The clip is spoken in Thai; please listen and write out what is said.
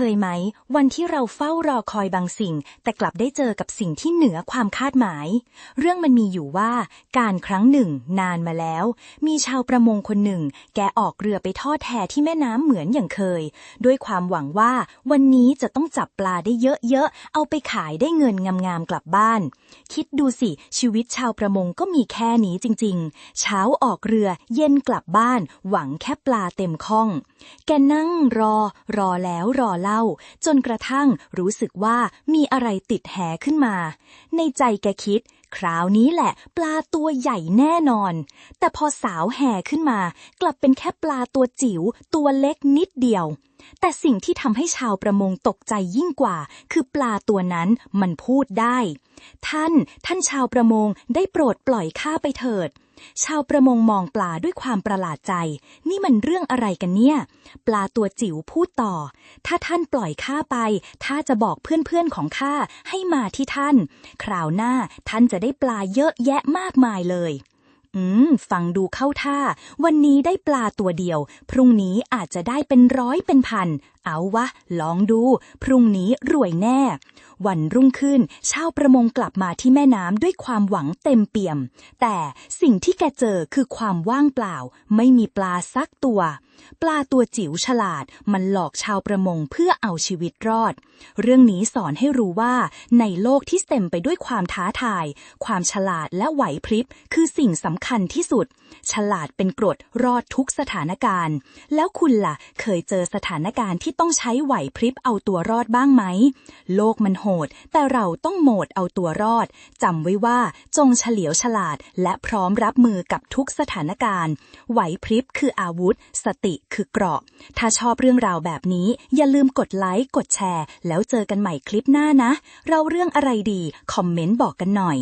เคยไหม วันที่เราเฝ้ารอคอยบางสิ่ง แต่กลับได้เจอกับสิ่งที่เหนือความคาดหมาย เรื่องมันมีอยู่ว่าการครั้งหนึ่ง นานมาแล้ว มีชาวประมงคนหนึ่ง แกออกเรือไปทอดแทที่แม่น้ำเหมือนอย่างเคย ด้วยความหวังว่าวันนี้จะต้องจับปลาได้เยอะๆ เอาไปขายได้เงินงามๆกลับบ้าน คิดดูสิชีวิตชาวประมงก็มีแค่นี้จริง ๆ เช้าออกเรือเย็นกลับบ้าน หวังแค่ปลาเต็มข้อง แกนั่งรอรอแล้วรอเล่าจนกระทั่งรู้สึกว่ามีอะไรติดแหขึ้นมา ในใจแกคิด คราวนี้แหละ ปลาตัวใหญ่แน่นอน แต่พอสาวแห่ขึ้นมา กลับเป็นแค่ปลาตัวจิ๋วตัวเล็กนิดเดียว แต่สิ่งที่ทำให้ชาวประมงตกใจยิ่งกว่า คือปลาตัวนั้นมันพูดได้ ท่าน ท่านชาวประมงได้โปรดปล่อยข้าไปเถิด ชาวประมงมองปลาด้วยความประหลาดใจ นี่มันเรื่องอะไรกันเนี่ย ปลาตัวจิ๋วพูดต่อ ถ้าท่านปล่อยข้าไปถ้าจะบอกเพื่อนๆของข้าให้มาที่ท่าน คราวหน้าท่านจะได้ปลาเยอะแยะมากมายเลย อืม ฟังดูเข้าท่า วันนี้ได้ปลาตัวเดียว พรุ่งนี้อาจจะได้เป็นร้อยเป็นพัน เอาวะ ลองดู พรุ่งนี้รวยแน่ วันรุ่งขึ้น ชาวประมงกลับมาที่แม่น้ำด้วยความหวังเต็มเปี่ยม แต่สิ่งที่แกเจอคือความว่างเปล่า ไม่มีปลาสักตัว ปลาตัวจิ๋วฉลาดมันหลอกชาวประมงเพื่อเอาชีวิตรอด เรื่องนี้สอนให้รู้ว่า ในโลกที่เต็มไปด้วยความท้าทาย ความฉลาดและไหวพริบ คือสิ่งสำคัญที่สุด ฉลาดเป็นกรดรอดทุกสถานการณ์ แล้วคุณล่ะ เคยเจอสถานการณ์ที่ต้องใช้ไหวพริบเอาตัวรอดบ้างไหม โลกมันโหด แต่เราต้องโหมดเอาตัวรอดจำไว้ว่าจงเฉลียวฉลาด และพร้อมรับมือกับทุกสถานการณ์ ไหวพริบคืออาวุธ สติติคือเกราะ ถ้าชอบเรื่องราวแบบนี้ อย่าลืมกดไลค์ กดแชร์ แล้วเจอกันใหม่คลิปหน้านะ เราเรื่องอะไรดี คอมเมนต์บอกกันหน่อย